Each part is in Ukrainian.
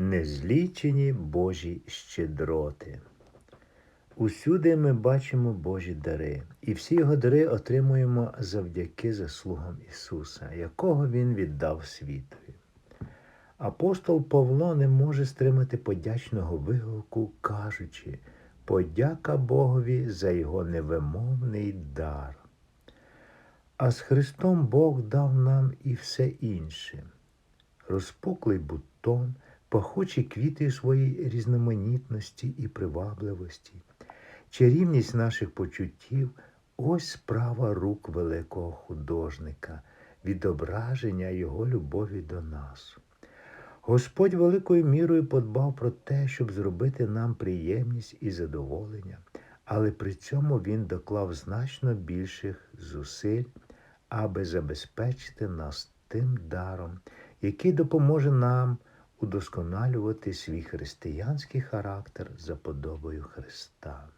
незлічені Божі щедроти. Усюди ми бачимо Божі дари, і всі його дари отримуємо завдяки заслугам Ісуса, якого Він віддав світові. Апостол Павло не може стримати подячного вигуку, кажучи, подяка Богові за його невимовний дар. А з Христом Бог дав нам і все інше. Розпуклий бутон, пахучі квіти своїй різноманітності і привабливості, чарівність наших почуттів ось справа рук великого художника, відображення Його любові до нас. Господь великою мірою подбав про те, щоб зробити нам приємність і задоволення, але при цьому Він доклав значно більших зусиль, аби забезпечити нас тим даром, який допоможе нам удосконалювати свій християнський характер за подобою Христа.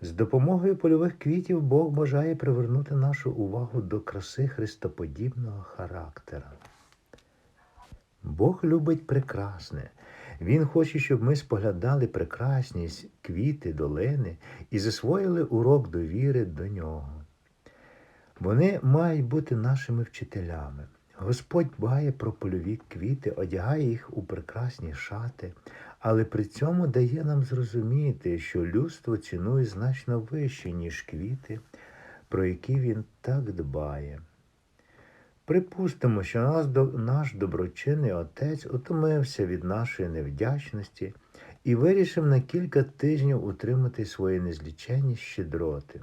З допомогою польових квітів Бог бажає привернути нашу увагу до краси христоподібного характера. Бог любить прекрасне. Він хоче, щоб ми споглядали прекрасність квіти, долини і засвоїли урок довіри до нього. Вони мають бути нашими вчителями. Господь дбає про польові квіти, одягає їх у прекрасні шати, але при цьому дає нам зрозуміти, що людство цінує значно вище, ніж квіти, про які він так дбає. Припустимо, що наш, доброчинний отець утомився від нашої невдячності і вирішив на кілька тижнів утримати свої незліченні щедроти.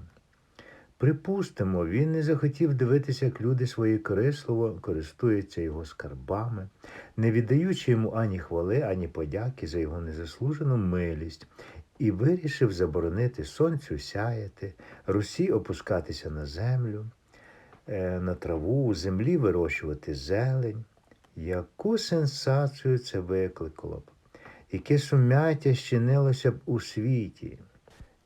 Припустимо, він не захотів дивитися, як люди свої корисливо користуються його скарбами, не віддаючи йому ані хвали, ані подяки за його незаслужену милість, і вирішив заборонити сонцю сяяти, русі опускатися на землю, е, на траву, у землі вирощувати зелень. Яку сенсацію це викликало б? Яке сум'яття щинилося б у світі?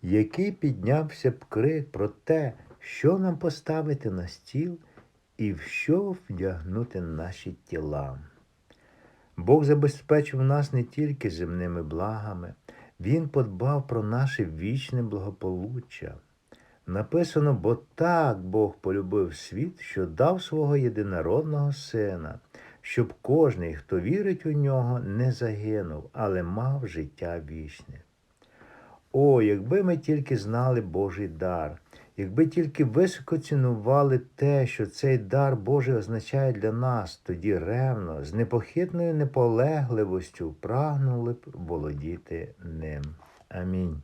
Який піднявся б крик про те, що нам поставити на стіл і в що вдягнути наші тіла? Бог забезпечив нас не тільки земними благами, Він подбав про наше вічне благополуччя. Написано, бо так Бог полюбив світ, що дав свого єдинородного сина, щоб кожний, хто вірить у нього, не загинув, але мав життя вічне. О, якби ми тільки знали Божий дар, якби тільки високо цінували те, що цей дар Божий означає для нас, тоді ревно, з непохитною неполегливостю прагнули б володіти ним. Амінь.